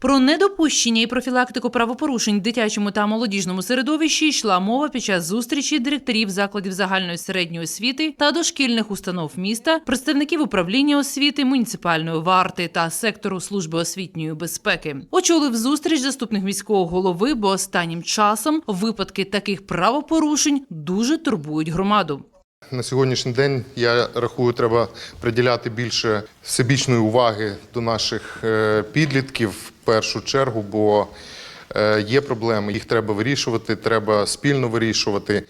Про недопущення і профілактику правопорушень в дитячому та молодіжному середовищі йшла мова під час зустрічі директорів закладів загальної середньої освіти та дошкільних установ міста, представників управління освіти, муніципальної варти та сектору служби освітньої безпеки. Очолив зустріч заступник міського голови, бо останнім часом випадки таких правопорушень дуже турбують громаду. На сьогоднішній день я рахую, треба приділяти більше всебічної уваги до наших е, підлітків першу чергу, бо е, є проблеми, їх треба вирішувати, треба спільно вирішувати.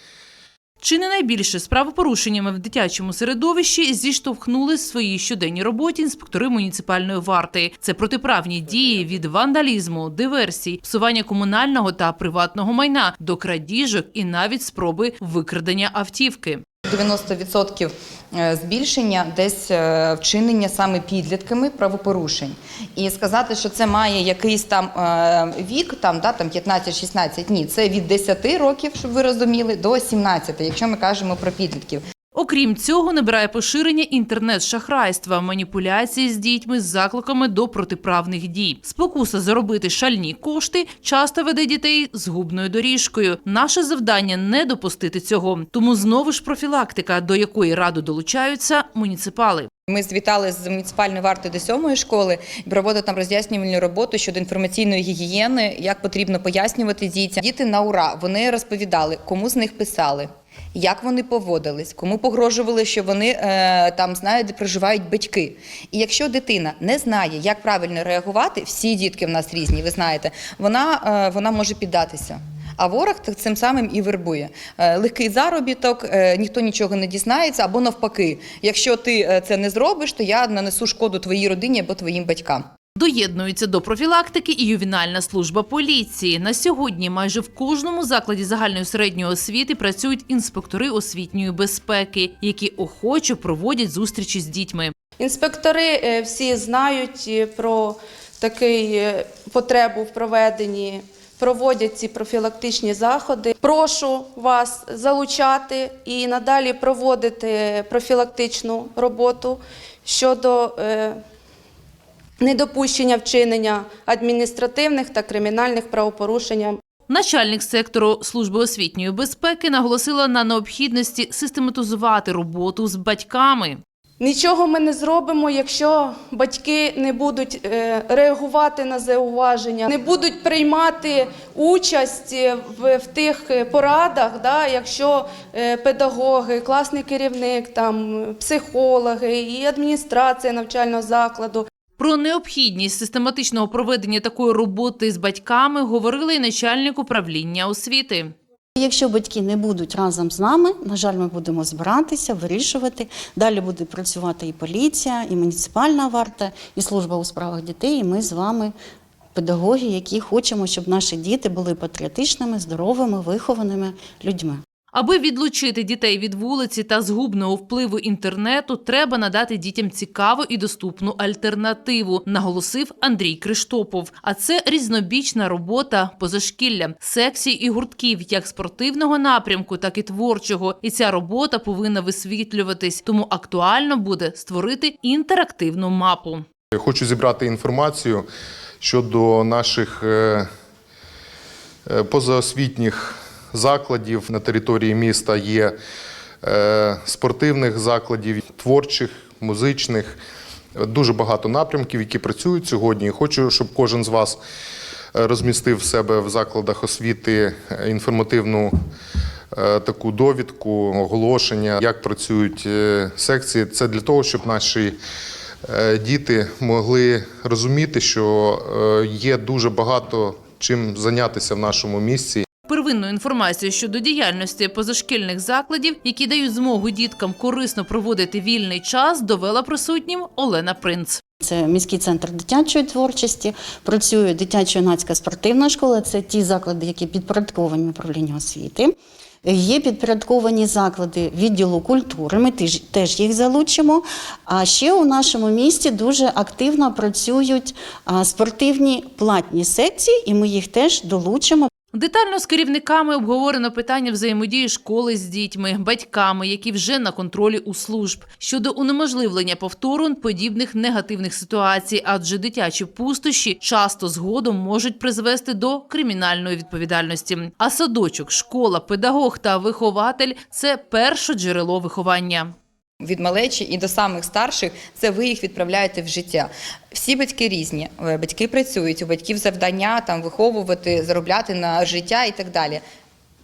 Чи не найбільше з правопорушеннями в дитячому середовищі зіштовхнули в своїй щоденній роботі інспектори муніципальної варти. Це протиправні дії від вандалізму, диверсій, псування комунального та приватного майна до крадіжок і навіть спроби викрадення автівки. 90% е, збільшення десь е, вчинення саме підлітками правопорушень. І сказати, що це має якийсь там е, вік, там, да, там 15-16, ні, це від 10 років, щоб ви розуміли, до 17, якщо ми кажемо про підлітків. Окрім цього, набирає поширення інтернет-шахрайства, маніпуляції з дітьми з закликами до протиправних дій. Спокуса заробити шальні кошти часто веде дітей згубною доріжкою. Наше завдання не допустити цього. Тому знову ж профілактика, до якої раду долучаються муніципали. Ми звітали з муніципальної варти до сьомої школи і проводили там роз'яснювальну роботу щодо інформаційної гігієни, як потрібно пояснювати дітям. Діти на ура вони розповідали, кому з них писали. Як вони поводились, кому погрожували, що вони е, там знають, де проживають батьки. І якщо дитина не знає, як правильно реагувати, всі дітки в нас різні, ви знаєте, вона, е, вона може піддатися. А ворог цим самим і вербує. Е, Легкий заробіток, е, ніхто нічого не дізнається, або навпаки, якщо ти е, це не зробиш, то я нанесу шкоду твоїй родині або твоїм батькам. Доєднується до профілактики і ювенальна служба поліції. На сьогодні майже в кожному закладі загальної середньої освіти працюють інспектори освітньої безпеки, які охоче проводять зустрічі з дітьми. Інспектори е, всі знають е, про таку потребу в проведенні, проводять ці профілактичні заходи. Прошу вас залучати і надалі проводити профілактичну роботу щодо е, недопущення вчинення адміністративних та кримінальних правопорушень. Начальник сектору служби освітньої безпеки наголосила на необхідності систематизувати роботу з батьками. Нічого ми не зробимо, якщо батьки не будуть е, реагувати на зауваження, не будуть приймати участь в, в тих е, порадах, да, якщо е, педагоги, класний керівник, там, психологи і адміністрація навчального закладу Про необхідність систематичного проведення такої роботи з батьками говорили і начальник управління освіти. Якщо батьки не будуть разом з нами, на жаль, ми будемо збиратися, вирішувати. Далі буде працювати і поліція, і муніципальна варта, і служба у справах дітей. І ми з вами, педагоги, які хочемо, щоб наші діти були патріотичними, здоровими, вихованими людьми. Аби відлучити дітей від вулиці та згубного впливу інтернету, треба надати дітям цікаву і доступну альтернативу, наголосив Андрій Криштопов. А це різнобічна робота позашкілля, секцій і гуртків, як спортивного напрямку, так і творчого. І ця робота повинна висвітлюватись, тому актуально буде створити інтерактивну мапу. Хочу зібрати інформацію щодо наших е, е, позаосвітніх закладів на території міста. Є е, спортивних закладів, творчих, музичних. Дуже багато напрямків, які працюють сьогодні. І Хочу, щоб кожен з вас е, розмістив в себе в закладах освіти е, інформативну таку довідку, оголошення, як працюють секції. Це для того, щоб наші діти могли розуміти, що є дуже багато чим зайнятися в нашому місці. Первинну інформацію щодо діяльності позашкільних закладів, які дають змогу діткам корисно проводити вільний час, довела присутнім Олена Принц. Це міський центр дитячої творчості, працює дитячо-юнацька спортивна школа. Це ті заклади, які підпорядковані управлінню освіти. Є підпорядковані заклади відділу культури. Ми теж, їх залучимо. А ще у нашому місті дуже активно працюють спортивні платні секції, і ми їх теж долучимо. Детально з керівниками обговорено питання взаємодії школи з дітьми, батьками, які вже на контролі у служб щодо унеможливлення повтору подібних негативних ситуацій, адже дитячі пустощі часто згодом можуть призвести до кримінальної відповідальності. А садочок, школа, педагог та вихователь це перше джерело виховання. Від малечі і до самих старших це ви їх відправляєте в життя. Всі батьки різні. Е, Батьки працюють, у батьків завдання там виховувати, заробляти на життя і так далі.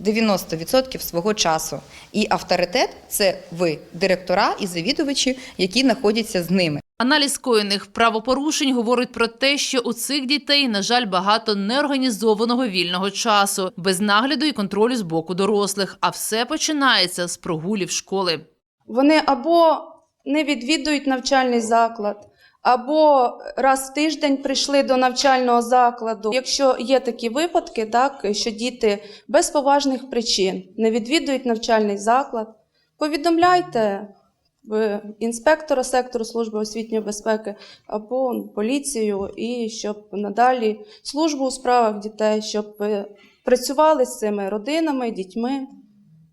90% свого часу. І авторитет це ви, директора і завідувачі, які знаходяться з ними. Аналіз скоєних правопорушень говорить про те, що у цих дітей, на жаль, багато неорганізованого вільного часу, без нагляду і контролю з боку дорослих. А все починається з прогулів школи. Вони або не відвідують навчальний заклад, або раз в тиждень прийшли до навчального закладу. Якщо є такі випадки, так що діти без поважних причин не відвідують навчальний заклад, повідомляйте в інспектора сектору служби освітньої безпеки або поліцію, і щоб надалі службу у справах дітей, щоб е, працювали з цими родинами, дітьми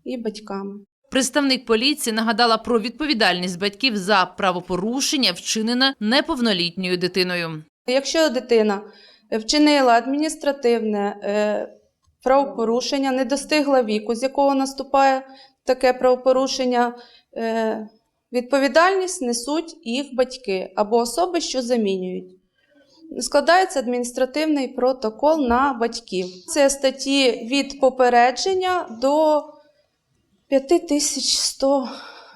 і батьками. Представник поліції нагадала про відповідальність батьків за правопорушення, вчинене неповнолітньою дитиною. Якщо дитина вчинила адміністративне е, правопорушення, не достигла віку, з якого наступає таке правопорушення, е, відповідальність несуть їх батьки або особи, що замінюють. Складається адміністративний протокол на батьків. Це статті від попередження до 5100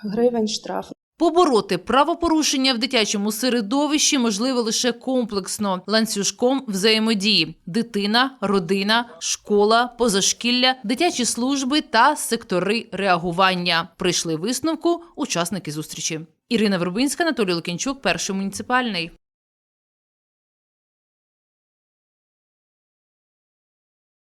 гривень штрафу. Побороти правопорушення в дитячому середовищі можливо лише комплексно ланцюжком взаємодії: дитина, родина, школа, позашкілля, дитячі служби та сектори реагування. Прийшли висновку учасники зустрічі. Ірина Вербинська, Анатолій Лукінчук, перший муніципальний.